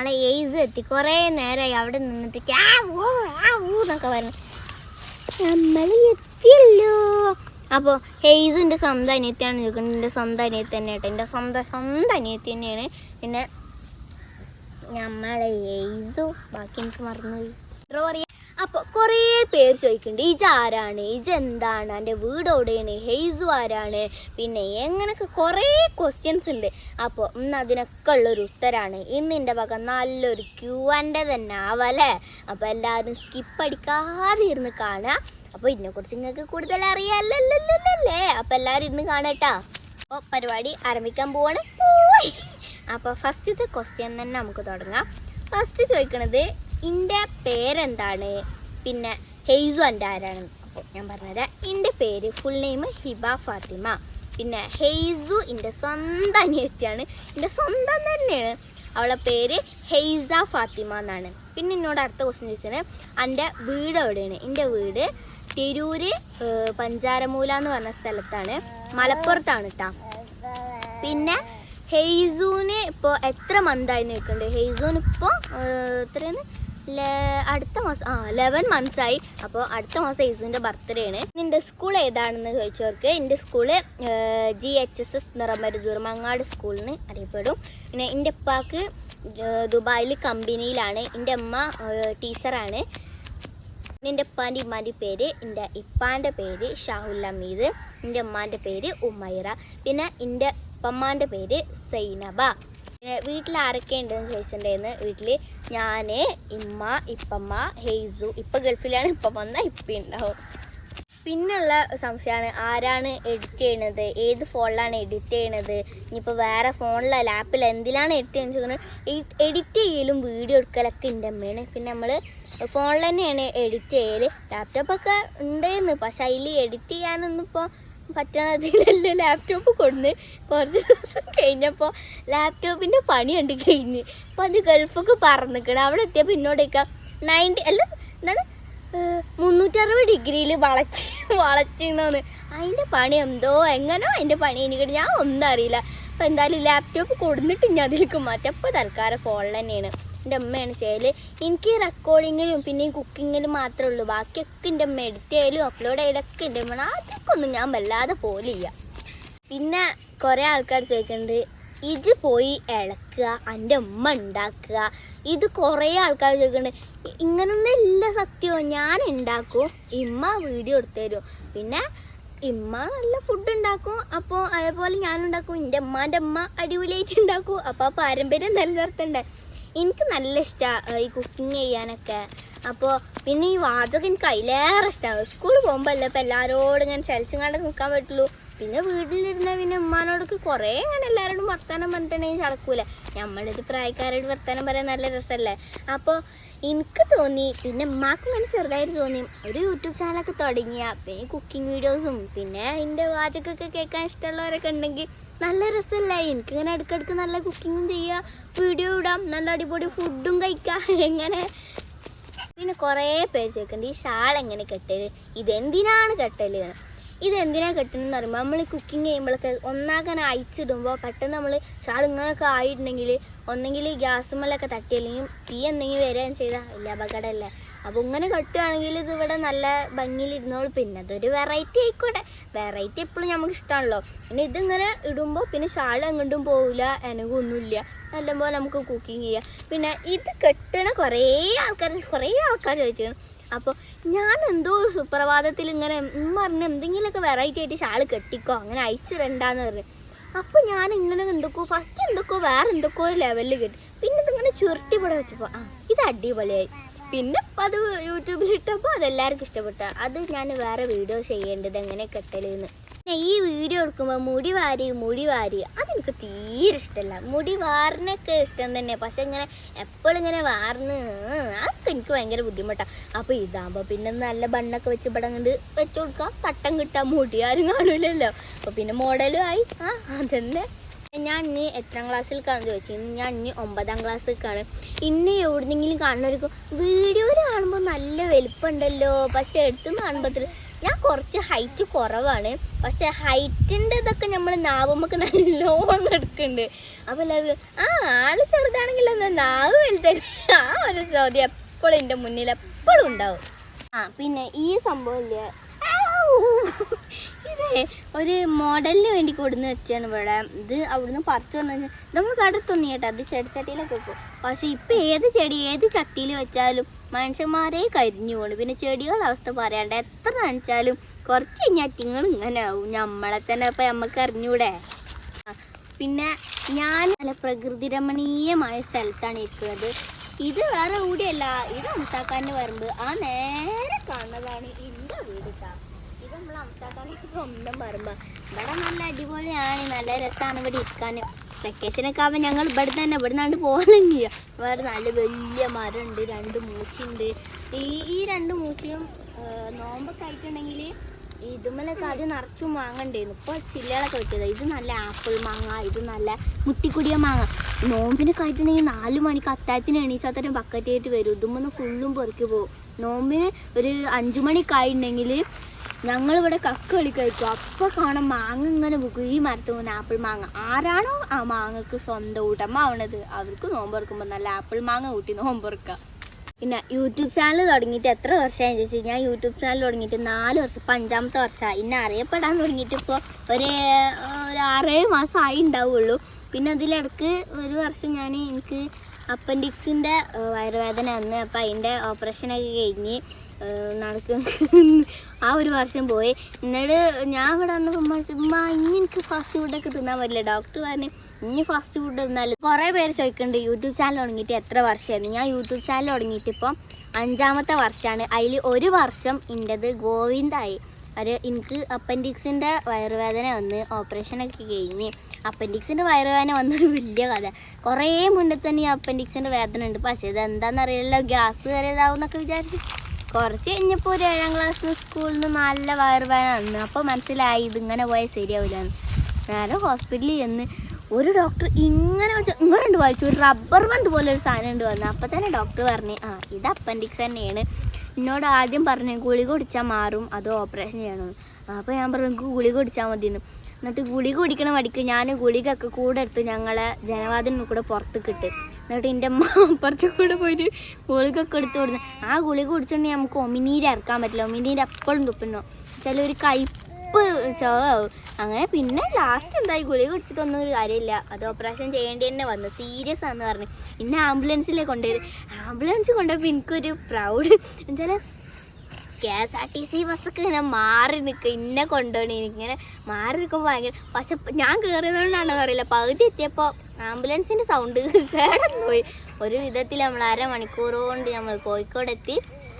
നമ്മളെ ഏസ് എത്തി. കുറേ നേരമായി അവിടെ നിന്നിട്ട് ക്യാ ഓ ആ, എന്നൊക്കെ പറഞ്ഞു. നമ്മൾ എത്തിയല്ലോ. അപ്പോൾ ഹെയ്സിന്റെ സ്വന്തം അനിയത്തിയാണ്. ചോദിക്കുന്നത് എന്റെ സ്വന്തം അനിയത്തി തന്നെ കേട്ടോ എന്റെ സ്വന്തം സ്വന്തം അനിയത്തി തന്നെയാണ്. പിന്നെ നമ്മളെ എയ്സു ബാക്കി എനിക്ക് മറന്നുപോയി. അപ്പോൾ കുറേ പേര് ചോദിക്കുന്നുണ്ട് ഇജ ആരാണ്? ഇജ എന്താണ്? എന്റെ വീട് എവിടെയാണ്? ഹെയ്സു ആരാണ്? പിന്നെ എങ്ങനെയൊക്കെ കുറേ ക്വസ്റ്റ്യൻസ് ഉണ്ട്. അപ്പോൾ ഇന്ന് അതിനൊക്കെ ഉള്ളൊരു ഉത്തരാണ്. ഇന്ന് എന്റെ വക നല്ലൊരു ക്യൂ എന്റെ തന്നെ ആവല്ലേ? അപ്പോൾ എല്ലാവരും സ്കിപ്പ് അടിക്കാതെ ഇരുന്ന് കാണുക അപ്പോൾ ഇതിനെക്കുറിച്ച് നിങ്ങൾക്ക് കൂടുതൽ അറിയാമല്ലേ അപ്പോൾ എല്ലാവരും ഇരുന്ന് കാണട്ടാ അപ്പോൾ പരിപാടി ആരംഭിക്കാൻ പോവാണ്. അപ്പോൾ ഫസ്റ്റത്തെ ക്വസ്റ്റ്യൻ തന്നെ നമുക്ക് തുടങ്ങാം. ഫസ്റ്റ് ചോദിക്കണത് എന്റെ പേരെന്താണ്? പിന്നെ ഹെയ്സു എന്റെ ആരാണ്? അപ്പോൾ ഞാൻ പറഞ്ഞുതരാം. എന്റെ പേര് ഫുൾ നെയിം ഹിബ ഫാത്തിമ. പിന്നെ ഹെയ്സു എന്റെ സ്വന്തം അനിയത്തിയാണ്. എന്റെ സ്വന്തം തന്നെയാണ്. അവളെ പേര് ഹെയ്സ ഫാത്തിമ എന്നാണ്. പിന്നെ എന്നോട് അടുത്ത ക്വസ്റ്റ്യൻ ചോദിച്ചത് എന്റെ വീട് എവിടെയാണ്? എന്റെ വീട് തിരൂര് പഞ്ചാരമൂല എന്ന് പറഞ്ഞ സ്ഥലത്താണ്. മലപ്പുറത്താണ് കേട്ടോ പിന്നെ ഹെയ്സൂന് ഇപ്പോൾ എത്ര മന്തായി നിൽക്കുന്നുണ്ട് ഹെയ്സൂന് ഇപ്പോൾ എത്രയാണ്? അടുത്ത മാസം ആ ലെവൻ മന്ത്സ് ആയി. അപ്പോൾ അടുത്ത മാസം ഹെയ്സൂന്റെ ബർത്ത്ഡേ ആണ്. നിന്റെ സ്കൂൾ ഏതാണെന്ന് ചോദിച്ചവർക്ക് എന്റെ school G H S S Niramaruthur Mangad സ്കൂളിന് അറിയപ്പെടും. പിന്നെ എന്റെ ഉപ്പാക്ക് ദുബായിൽ കമ്പനിയിലാണ്. എന്റെ അമ്മ ടീച്ചറാണ് എന്റെ ഉപ്പാന്റെ ഇമ്മാന്റെ പേര് എന്റെ ഇപ്പാന്റെ പേര് ഷാഹുൽ അമീദ്. എന്റെ ഉമ്മാന്റെ പേര് ഉമൈറ. പിന്നെ എന്റെ ഉപ്പമ്മാന്റെ പേര് സൈനബ. വീട്ടിൽ ആരൊക്കെ ഉണ്ടെന്ന് ചോദിച്ചിട്ടുണ്ടായിരുന്നു. വീട്ടിൽ ഞാൻ ഇമ്മ ഇപ്പമ്മ ഹെയ്സു. ഇപ്പം ഗൾഫിലാണ് ഇപ്പം വന്ന ഇപ്പം ഉണ്ടാവും. പിന്നുള്ള സംശയമാണ് ആരാണ് എഡിറ്റ് ചെയ്യണത്? ഏത് ഫോണിലാണ് എഡിറ്റ് ചെയ്യണത്? ഇനിയിപ്പോൾ വേറെ ഫോണിലോ ലാപ്പിലോ എന്തിലാണ് എഡിറ്റ് ചെയ്യുന്നത് എഡിറ്റ് ചെയ്യലും വീഡിയോ എടുക്കലൊക്കെ എന്റെ അമ്മയാണ്. പിന്നെ നമ്മൾ ഫോണിൽ തന്നെയാണ് എഡിറ്റ് ചെയ്യൽ ലാപ്ടോപ്പൊക്കെ ഉണ്ടായിരുന്നു പക്ഷേ അതിൽ എഡിറ്റ് ചെയ്യാനൊന്നും ഇപ്പോൾ പറ്റണതിലല്ല ലാപ്ടോപ്പ് കൊടുന്ന് കുറച്ച് ദിവസം കഴിഞ്ഞപ്പോൾ ലാപ്ടോപ്പിന്റെ പണി കണ്ട് കഴിഞ്ഞ്. അപ്പോൾ അത് ഗൾഫൊക്കെ പറന്നിക്കണം. അവിടെ എത്തിയപ്പോൾ എന്നോടേക്കാം നയന്റി അല്ല എന്താണ്? മുന്നൂറ്ററുപത് ഡിഗ്രിയിൽ വളച്ച് വളച്ചിരുന്നോന്ന് അതിന്റെ പണി എന്തോ എങ്ങനോ അതിന്റെ പണി. എനിക്ക് ഞാൻ ഒന്നും അറിയില്ല. അപ്പോൾ എന്തായാലും ലാപ്ടോപ്പ് കൊടുത്തിട്ട് ഞാൻ അതിലേക്ക് മാറ്റാം. അപ്പോൾ തൽക്കാലം ഫോണിൽ തന്നെയാണ്. എന്റെ അമ്മയാണ് ചെയ്യൽ എനിക്ക് റെക്കോർഡിങ്ങിലും പിന്നെ കുക്കിങ്ങിലും മാത്രമേ ഉള്ളൂ. ബാക്കിയൊക്കെ എന്റെ അമ്മ എഡിറ്റ് ചെയ്യലും അപ്ലോഡ് ചെയ്യലൊക്കെ എന്റെ അമ്മ അതൊക്കെ ഒന്നും ഞാൻ വല്ലാതെ പോലില്ല. പിന്നെ കുറേ ആൾക്കാർ ചോദിക്കുന്നുണ്ട് ഇത് പോയി ഇളക്കുക എന്റെ ഉമ്മ ഉണ്ടാക്കുക. ഇത് കുറേ ആൾക്കാർ ചോദിക്കുന്നുണ്ട് ഇങ്ങനൊന്നും ഇല്ല സത്യവും ഞാൻ ഉണ്ടാക്കും. ഇമ്മ വീഡിയോ എടുത്തു തരും. പിന്നെ ഇമ്മ നല്ല ഫുഡ് ഉണ്ടാക്കും. അപ്പോൾ അതേപോലെ ഞാൻ എന്റെ അമ്മ അടിപൊളിയായിട്ട് ഉണ്ടാക്കും. അപ്പോൾ ആ പാരമ്പര്യം നിലനിർത്തണ്ടേ. എനിക്ക് നല്ല ഇഷ്ടമാണ് ഈ കുക്കിംഗ് ചെയ്യാനൊക്കെ. അപ്പോൾ പിന്നെ ഈ വാചകം എനിക്ക് അതിലേറെ ഇഷ്ടമാണ് സ്കൂളിൽ പോകുമ്പോൾ അല്ല ഇപ്പോൾ എല്ലാവരോടും ഇങ്ങനെ ചലിച്ചും കണ്ട് നിൽക്കാൻ പറ്റുള്ളൂ. പിന്നെ വീട്ടിലിരുന്ന പിന്നെ ഉമ്മാനോടൊക്കെ കുറേ അങ്ങനെ എല്ലാവരോടും വർത്തമാനം പറഞ്ഞിട്ടുണ്ടെങ്കിൽ ചടക്കൂല. നമ്മളൊരു പ്രായക്കാരോട് വർത്തമാനം പറയാൻ നല്ല രസമല്ലേ അപ്പോൾ എനിക്ക് തോന്നി പിന്നെ ഉമ്മാക്കും ഇങ്ങനെ ചെറുതായിട്ട് തോന്നി. ഒരു യൂട്യൂബ് ചാനലൊക്കെ തുടങ്ങിയ പിന്നെ കുക്കിംഗ് വീഡിയോസും പിന്നെ അതിന്റെ വാചകൊക്കെ കേൾക്കാൻ ഇഷ്ടമുള്ളവരൊക്കെ ഉണ്ടെങ്കിൽ നല്ല രസമല്ലേ എനിക്കിങ്ങനെ ഇടയ്ക്കിടയ്ക്ക് നല്ല കുക്കിങ്ങും ചെയ്യുക വീഡിയോ ഇടാം നല്ല അടിപൊളി ഫുഡും കഴിക്കാം എങ്ങനെ പിന്നെ കുറേ പേര് ചോദിക്കുന്നുണ്ട് ഈ ഷാൾ എങ്ങനെ കെട്ടൽ? ഇതെന്തിനാണ് കെട്ടൽ? എന്ന്. എന്തിനാണ് കെട്ടുന്നതെന്ന് പറയുമ്പോൾ നമ്മൾ കുക്കിംഗ് ചെയ്യുമ്പോഴൊക്കെ ഒന്നാകനെ അയച്ചിടുമ്പോൾ പെട്ടെന്ന് നമ്മൾ ഷാൾ ഇങ്ങനെയൊക്കെ ആയിട്ടുണ്ടെങ്കിൽ ഒന്നെങ്കിൽ ഗ്യാസുമ്മലൊക്കെ തട്ടി അല്ലെങ്കിൽ തീ എന്തെങ്കിലും വരികയും ചെയ്താൽ വലിയ അപകടമല്ലേ? അപ്പോൾ ഇങ്ങനെ കെട്ടുകയാണെങ്കിൽ ഇത് ഇവിടെ നല്ല ഭംഗിയിൽ ഇരുന്നോളൂ. പിന്നെ അതൊരു വെറൈറ്റി ആയിക്കോട്ടെ. വെറൈറ്റി എപ്പോഴും നമുക്ക് ഇഷ്ടമാണല്ലോ പിന്നെ ഇതിങ്ങനെ ഇടുമ്പോൾ പിന്നെ ഷാൾ എങ്ങോട്ടും പോവില്ല എനകൊന്നുമില്ല നല്ലപോലെ നമുക്ക് കുക്കിംഗ് ചെയ്യാം. പിന്നെ ഇത് കെട്ടണ കുറേ ആൾക്കാർ കുറേ ആൾക്കാർ ചോദിച്ചു അപ്പോൾ ഞാൻ എന്തോ ഒരു സുപ്രഭാതത്തിൽ ഇങ്ങനെ പറഞ്ഞ എന്തെങ്കിലുമൊക്കെ വെറൈറ്റി ആയിട്ട് ഷാൾ കെട്ടിക്കോ അങ്ങനെ അയച്ചിടണ്ടെന്ന് പറഞ്ഞു. അപ്പോൾ ഞാൻ ഇങ്ങനെ എന്തൊക്കെയോ ഫസ്റ്റ് എന്തൊക്കെയോ വേറെ എന്തൊക്കെയോ ലെവലിൽ കിട്ടി. പിന്നെ ഇതിങ്ങനെ ചുരുട്ടി ഇവിടെ വെച്ചപ്പോൾ ആ ഇത് അടിപൊളിയായി. പിന്നെ അത് യൂട്യൂബിൽ ഇട്ടപ്പോൾ അതെല്ലാവർക്കും ഇഷ്ടപ്പെട്ടു. അത് ഞാൻ വേറെ വീഡിയോ ചെയ്യേണ്ടത് എങ്ങനെ കെട്ടലെന്ന് ഈ വീഡിയോ എടുക്കുമ്പോൾ മുടി വാരി മുടി വാരി. അതെനിക്ക് തീരെ ഇഷ്ടമല്ല മുടി വാറിനൊക്കെ ഇഷ്ടം തന്നെ. പക്ഷെ ഇങ്ങനെ എപ്പോഴും ഇങ്ങനെ വാർന്ന് അതൊക്കെ എനിക്ക് ഭയങ്കര ബുദ്ധിമുട്ടാണ് അപ്പോൾ ഇതാകുമ്പോൾ പിന്നെ നല്ല ബണ്ണൊക്കെ വെച്ച് ഇവിടെ കണ്ട് വെച്ച് കൊടുക്കാം. തട്ടം കിട്ടാം മുടി ആരും കാണൂലല്ലോ. അപ്പോൾ പിന്നെ മോഡലും ആയി. ആ അതന്നെ. ഞാൻ ഇനി എത്രാം ക്ലാസ്സിലേക്കാണെന്ന് ചോദിച്ചു. ഞാൻ ഇനി ഒമ്പതാം ക്ലാസ്സിലേക്കാണ് ഇന്നെ എവിടെന്നെങ്കിലും കാണുന്നവർക്ക് വീഡിയോയിൽ കാണുമ്പോൾ നല്ല വലിപ്പമുണ്ടല്ലോ പക്ഷെ എടുത്തുനിന്ന് കാണുമ്പോൾ ഞാൻ കുറച്ച് ഹൈറ്റ് കുറവാണ്. പക്ഷെ ഹൈറ്റിന്റെ ഇതൊക്കെ നമ്മൾ നാവുമ്മക്ക് നല്ലോണം എടുക്കുന്നുണ്ട് അപ്പോൾ എല്ലാവർക്കും ആ ആൾ ചെറുതാണെങ്കിൽ എന്നാ നാവ് വലുതല്ലേ ആ ഒരു ചോദ്യം എപ്പോഴും എന്റെ മുന്നിൽ എപ്പോഴും ഉണ്ടാവും. ആ പിന്നെ ഈ സംഭവം ഇല്ലേ? ഒരു മോഡലിന് വേണ്ടി കൊടുന്ന് വെച്ചാണ് ഇവിടെ. ഇത് അവിടുന്ന് പറിച്ചു വന്നു നമ്മൾ കടത്തൊന്നും കേട്ടോ. അത് ചെടിച്ചട്ടിയിലൊക്കെ വെക്കും. പക്ഷെ ഇപ്പം ഏത് ചെടി ഏത് ചട്ടിയിൽ വെച്ചാലും മനുഷ്യന്മാരെ കരിഞ്ഞു പോണു. പിന്നെ ചെടികളുടെ അവസ്ഥ പറയാണ്ട്. എത്ര നനച്ചാലും കുറച്ച് ഞറ്റിങ്ങൾ ഇങ്ങനെ ആവും. നമ്മളെ തന്നെ ഇപ്പം നമുക്ക് അറിഞ്ഞൂടെ? പിന്നെ ഞാൻ നല്ല പ്രകൃതി രമണീയമായ സ്ഥലത്താണ് ഇരിക്കുന്നത്. ഇത് വേറെ കൂടിയല്ല ഇത് മനസ്സാക്കാന്റെ പറമ്പ്. ആ നേരെ കാണുന്നതാണ് എന്റെ വീട് ട്ടാ. സ്വന്തം പറമ്പ് ഇവിടെ നല്ല അടിപൊളിയാണ് നല്ല രസമാണ് ഇവിടെ ഇരിക്കാൻ വെക്കേഷനൊക്കെ ആവുമ്പോൾ ഞങ്ങൾ ഇവിടെ തന്നെ ഇവിടെ നിന്നാണ്ട് പോകലെങ്കിൽ വേറെ നല്ല വലിയ മരമുണ്ട് രണ്ട് മൂച്ചുണ്ട് ഈ ഈ രണ്ട് മൂച്ചയും നോമ്പൊക്കെ ആയിട്ടുണ്ടെങ്കിൽ ഇതുമലൊക്കെ അത് നിറച്ചും മാങ്ങ ഇപ്പോൾ ചില്ലകളൊക്കെ വെച്ചത് ഇത് നല്ല ആപ്പിൾ മാങ്ങ ഇത് നല്ല മുട്ടിക്കുടിയ മാങ്ങ നോമ്പിനൊക്കെ ആയിട്ടുണ്ടെങ്കിൽ നാല് മണിക്ക് അത്താഴത്തിന് എണീച്ചാൽ തന്നെ ബക്കറ്റ് ആയിട്ട് വരും ഇതുമ്മന്ന് ഫുള്ളും പെറുക്കി പോകും നോമ്പിന് ഒരു അഞ്ചു മണിക്ക് ആയിട്ടുണ്ടെങ്കിൽ ഞങ്ങളിവിടെ കക്ക് കളി കഴിക്കും അപ്പോൾ കാണാം മാങ്ങ ഇങ്ങനെ ഈ മരത്ത് പോകുന്ന ആപ്പിൾ മാങ്ങ. ആരാണോ ആ മാങ്ങക്ക് സ്വന്തം ഊട്ടമ്മ ആവണത് അവർക്ക് നോമ്പ് തുറക്കുമ്പോൾ നല്ല ആപ്പിൾ മാങ്ങ കൂട്ടി നോമ്പ് തുറക്കുക പിന്നെ യൂട്യൂബ് ചാനൽ തുടങ്ങിയിട്ട് എത്ര വർഷമായി ചോദിച്ചു ഞാൻ യൂട്യൂബ് ചാനൽ തുടങ്ങിയിട്ട് നാല് വർഷം അഞ്ചാമത്തെ വർഷമായി. ഇന്നെ അറിയപ്പെടാൻ തുടങ്ങിയിട്ട് ഇപ്പോൾ ഒരു ഒരു ആറേഴ് മാസം ആയി ഉണ്ടാവുള്ളൂ. പിന്നെ അതിലിടക്ക് ഒരു വർഷം ഞാൻ എനിക്ക് അപ്പൻഡിക്സിന്റെ വയറുവേദന വന്ന് അപ്പോൾ അതിന്റെ ഓപ്പറേഷനൊക്കെ കഴിഞ്ഞ് നടക്കും. ആ ഒരു വർഷം പോയി. എന്നിട്ട് ഞാൻ ഇവിടെ വന്ന് ഉമ്മ ഇനി എനിക്ക് ഫാസ്റ്റ് ഫുഡൊക്കെ തിന്നാൻ പറ്റില്ല. ഡോക്ടർ പറഞ്ഞു ഇനി ഫാസ്റ്റ് ഫുഡ് തിന്നാൽ കുറേ പേര് ചോദിക്കുന്നുണ്ട് യൂട്യൂബ് ചാനൽ തുടങ്ങിയിട്ട് എത്ര വർഷമായിരുന്നു ഞാൻ യൂട്യൂബ് ചാനൽ തുടങ്ങിയിട്ട് ഇപ്പം അഞ്ചാമത്തെ വർഷമാണ് അതിൽ ഒരു വർഷം എന്റെത് ഗോവിന്ദായി. ഒരു എനിക്ക് അപ്പൻഡിക്സിന്റെ വയറുവേദന വന്ന് ഓപ്പറേഷനൊക്കെ കഴിഞ്ഞ്. അപ്പൻഡിക്സിന്റെ വയറുവേദന വന്നൊരു വലിയ കഥ. കുറേ മുന്നേ തന്നെ ഈ അപ്പൻഡിക്സിന്റെ വേദന ഉണ്ട്. പക്ഷേ ഇത് എന്താണെന്നറിയില്ല ഗ്യാസ് കയറിയതാവും എന്നൊക്കെ വിചാരിച്ചു. കുറച്ച് കഴിഞ്ഞപ്പോൾ ഒരു ഏഴാം ക്ലാസ് സ്കൂളിൽ നിന്ന് നല്ല വയറുവേദന വന്നു. അപ്പോൾ മനസ്സിലായി ഇതിങ്ങനെ പോയാൽ ശരിയാവില്ല നേരെ ഹോസ്പിറ്റലിൽ ചെന്ന് ഒരു ഡോക്ടർ ഇങ്ങനെ വെച്ചാൽ ഇങ്ങനെ ഉണ്ട് വായിച്ചു. ഒരു റബ്ബർ ബന്ധ് പോലെ ഒരു സാധനം ഉണ്ട് വന്നു. അപ്പോൾ തന്നെ ഡോക്ടർ പറഞ്ഞു ആ ഇത് അപ്പൻഡിക്സ് തന്നെയാണ്. എന്നോട് ആദ്യം പറഞ്ഞു ഗുളിക കുടിച്ചാൽ മാറും അത് ഓപ്പറേഷൻ ചെയ്യണമെന്ന് അപ്പോൾ ഞാൻ പറഞ്ഞു "എനിക്ക് ഗുളിക കുടിച്ചാൽ മതിയെന്ന്. എന്നിട്ട് ഗുളിക കുടിക്കണ മടിക്ക് ഞാൻ ഗുളികൊക്കെ കൂടെ എടുത്ത് ഞങ്ങളെ ജനവാദിനും കൂടെ പുറത്ത് കിട്ട് എന്നിട്ട് എന്റെ അമ്മ അപ്പുറത്ത് കൂടെ പോയിട്ട് ഗുളികൊക്കെ എടുത്ത് കൊടുത്ത് ആ ഗുളിക കുടിച്ചിട്ടുണ്ടെങ്കിൽ നമുക്ക് ഒമിനീര് ഇറക്കാൻ പറ്റില്ല ഒമിനീര് എപ്പോഴും തുപ്പുന്നു. ചില ഒരു കയ്പ്പ് ചാവും അങ്ങനെ പിന്നെ ലാസ്റ്റ് എന്തായി? ഗുളിക കുടിച്ചിട്ടൊന്നും ഒരു കാര്യമില്ല. അത് ഓപ്പറേഷൻ ചെയ്യേണ്ടി തന്നെ വന്നു. സീരിയസ് ആണെന്ന് പറഞ്ഞു. പിന്നെ ആംബുലൻസിലേ കൊണ്ടുപോയത് ആംബുലൻസ് കൊണ്ടുപോയപ്പോൾ എനിക്കൊരു പ്രൗഡ് എന്നുവെച്ചാൽ K S R T C ബസ്സൊക്കെ ഇങ്ങനെ മാറി നിൽക്കുക ഇന്നെ കൊണ്ടുപോകണം എനിക്കിങ്ങനെ മാറി നിൽക്കുമ്പോൾ ഭയങ്കര പക്ഷെ ഞാൻ കയറിയതുകൊണ്ടാണോ അറിയില്ല. പകുതി എത്തിയപ്പോൾ ആംബുലൻസിന്റെ സൗണ്ട് കേടന്നു പോയി. ഒരു വിധത്തിൽ നമ്മൾ അരമണിക്കൂർ കൊണ്ട് നമ്മൾ കോഴിക്കോട്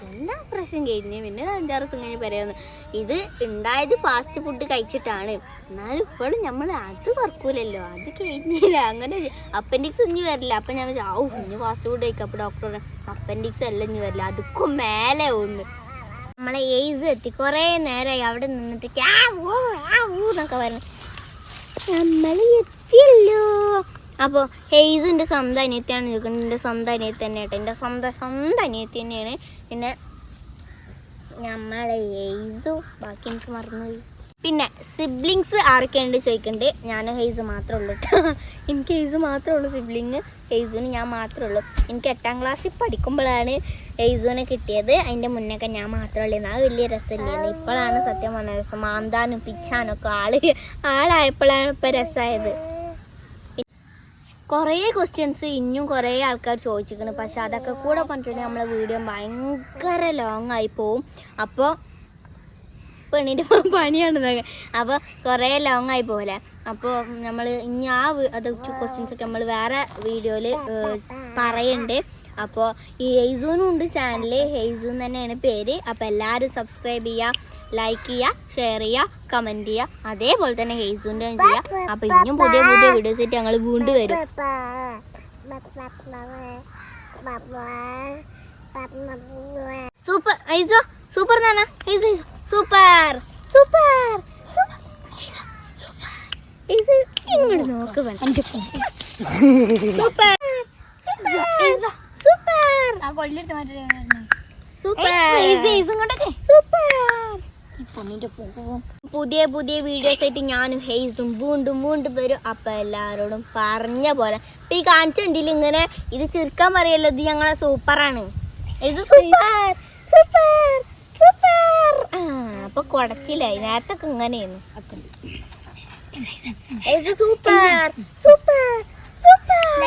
പിന്നെ പ്രശ്നം കഴിഞ്ഞ് പിന്നെ അഞ്ചാറ് ദിവസം കഴിഞ്ഞ് പറയുന്നു ഇത് ഉണ്ടായത് ഫാസ്റ്റ് ഫുഡ് കഴിച്ചിട്ടാണ്. എന്നാലും ഇപ്പോഴും നമ്മൾ അത് വർക്കൂലല്ലോ. അത് കഴിഞ്ഞില്ല. അങ്ങനെ അപ്പൻഡിക്സ് ഇനി വരില്ല. അപ്പം ഞാൻ വെച്ചാൽ ഔ ഇനി ഫാസ്റ്റ് ഫുഡ് കഴിക്കാം. അപ്പോൾ ഡോക്ടർ അപ്പൻഡിക്സ് അല്ല ഇനി വരില്ല. അതുക്കും മേലെ ഒന്ന്. നമ്മളെ ഏജ് എത്തി. കുറേ നേരമായി അവിടെ നിന്നിട്ട് ക്യാ ഊ, ആ ഊ എന്നൊക്കെ പറഞ്ഞു. നമ്മൾ എത്തിയല്ലോ. അപ്പോൾ ഹെയ്സ് എന്റെ സ്വന്തം അനിയത്തിയാണ് ചോദിക്കുന്നത് എന്റെ സ്വന്തം അനിയത്തി തന്നെ കേട്ടോ. എന്റെ സ്വന്തം സ്വന്തം അനിയത്തി തന്നെയാണ്. പിന്നെ നമ്മളെ ഹെയ്സു. ബാക്കി എനിക്ക് മറന്നുപോയി. പിന്നെ സിബ്ലിങ്സ് ആർക്കുണ്ട് ചോദിക്കണ്ടേ. ഞാൻ ഹെയ്സ് മാത്രമേ ഉള്ളൂ കേട്ടോ. എനിക്ക് ഹെയ്സ് മാത്രമേ ഉള്ളൂ. സിബ്ലിങ് ഹെയ്സുവിന് ഞാൻ മാത്രമേ ഉള്ളൂ. എനിക്ക് എട്ടാം ക്ലാസ്സിൽ പഠിക്കുമ്പോഴാണ് ഹെയ്സുവിനെ കിട്ടിയത്. അതിന്റെ മുന്നൊക്കെ ഞാൻ മാത്രമേ ഉള്ളൂ. അത് വലിയ രസമില്ലായിരുന്നു ഇപ്പോഴാണ് സത്യം പറഞ്ഞ രസം മാന്താനും പിച്ചാനും ഒക്കെ ആൾ ആളായപ്പോഴാണ് ഇപ്പം രസമായത് കുറേ ക്വസ്റ്റ്യൻസ് ഇനിയും കുറേ ആൾക്കാർ ചോദിച്ചിരിക്കുന്നു. പക്ഷെ അതൊക്കെ കൂടെ പറഞ്ഞിട്ടുണ്ടെങ്കിൽ നമ്മളെ വീഡിയോ ഭയങ്കര ലോങ് ആയി പോവും. അപ്പോൾ പെണ്ണിന്റെ പണിയാണ് അപ്പോൾ കുറേ ലോങ് ആയി പോലെ അപ്പോൾ നമ്മൾ ഇനി ആ അത് ക്വസ്റ്റ്യൻസ് ഒക്കെ നമ്മൾ വേറെ വീഡിയോയിൽ പറയുന്നുണ്ട് അപ്പോൾ ഈ ഹെയ്സൂനും ഉണ്ട് ചാനൽ ഹെയ്സൂൻ തന്നെയാണ് പേര്. അപ്പോൾ എല്ലാവരും സബ്സ്ക്രൈബ് ചെയ്യുക ലൈക്ക് ചെയ്യുക ഷെയർ ചെയ്യുക കമന്റ് ചെയ്യുക അതേപോലെ തന്നെ ഹെയ്സൂന്റെ ചെയ്യുക അപ്പോൾ ഇനിയും പുതിയ പുതിയ വീഡിയോസ് ആയിട്ട് ഞങ്ങൾ വീണ്ടും വരും. സൂപ്പർ ഹൈസോ സൂപ്പർ നാന ഹൈസോ ഹൈസോ സൂപ്പർ സൂപ്പർ ഇങ്ങോട്ട് നോക്ക് സൂപ്പർ സൂപ്പർ സൂപ്പർ സൂപ്പർ പോകും പുതിയ പുതിയ വീഡിയോസ് ആയിട്ട് ഞാനും ഹെയ്സും വീണ്ടും വീണ്ടും വരും. അപ്പൊ എല്ലാരോടും പറഞ്ഞ പോലെ. ഇപ്പൊ ഈ കാണിച്ചിട്ടില്ല ഇങ്ങനെ ഇത് ചുരുക്കാൻ പറയല്ലോ ഇത് ഞങ്ങളെ സൂപ്പറാണ് ഇത് സൂപ്പർ സൂപ്പർ സൂപ്പർ ആ അപ്പൊ കുടച്ചില്ലായി നേരത്തെ ഇങ്ങനെയായിരുന്നു. Super super super